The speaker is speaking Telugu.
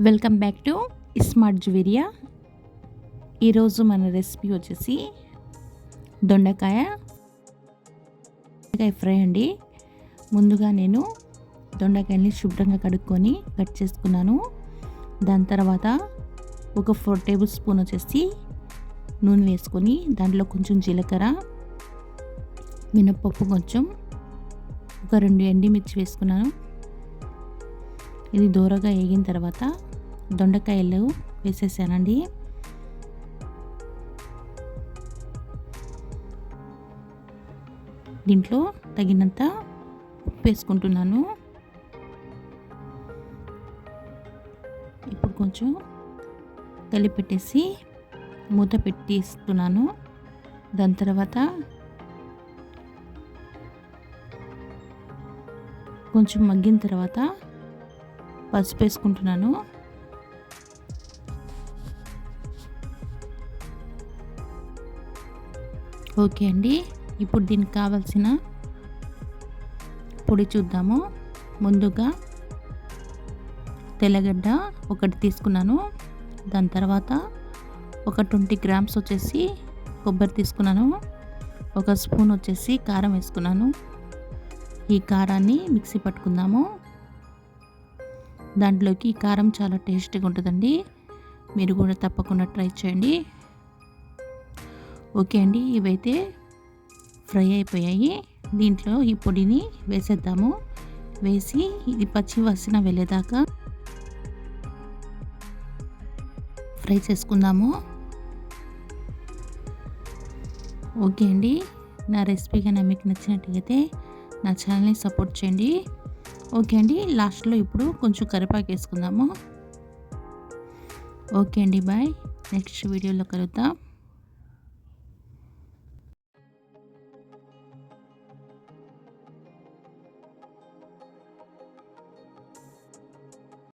Welcome back to iSmart Juveria. ఈరోజు మన రెసిపీ వచ్చేసి దొండకాయ దొండకాయ ఫ్రై అండి. ముందుగా నేను దొండకాయని శుభ్రంగా కడుక్కొని కట్ చేసుకున్నాను. దాని తర్వాత ఒక ఫోర్ టేబుల్ స్పూన్ వచ్చేసి నూనె వేసుకొని దాంట్లో కొంచెం జీలకర్ర మినప్పప్పు కొంచెం ఒక రెండు ఎండిమిర్చి వేసుకున్నాను. ఇది దూరగా వేగిన తర్వాత దొండకాయలు వేసేసానండి. దీంట్లో తగినంత ఉప్పు వేసుకుంటున్నాను. ఇప్పుడు కొంచెం కలిపెట్టేసి మూత పెట్టిస్తున్నాను. దాని తర్వాత కొంచెం మగ్గిన తర్వాత పసుపు వేసుకుంటున్నాను. ఓకే అండి. ఇప్పుడు దీనికి కావాల్సిన పొడి చూద్దాము. ముందుగా తెల్లగడ్డ ఒకటి తీసుకున్నాను. దాని తర్వాత ఒక ట్వంటీ గ్రామ్స్ వచ్చేసి కొబ్బరి తీసుకున్నాను. ఒక స్పూన్ వచ్చేసి కారం వేసుకున్నాను. ఈ కారాన్ని మిక్సీ పట్టుకుందాము. దాంట్లోకి కారం చాలా టేస్టీగా ఉంటుందండి. మీరు కూడా తప్పకుండా ట్రై చేయండి. ఓకే అండి ఇవైతే ఫ్రై అయిపోయాయి. దీంట్లో ఈ పొడిని వేసేద్దాము. వేసి ఇది పచ్చి వసిన వెళ్ళేదాకా ఫ్రై చేసుకుందాము. ఓకే అండి నా రెసిపీ కన్నా మీకు నచ్చినట్టయితే నా ఛానల్ని సపోర్ట్ చేయండి. ఓకే అండి లాస్ట్లో ఇప్పుడు కొంచెం కరివేపాకు వేసుకుందాము. ఓకే అండి బాయ్. నెక్స్ట్ వీడియోలో కలుద్దాం.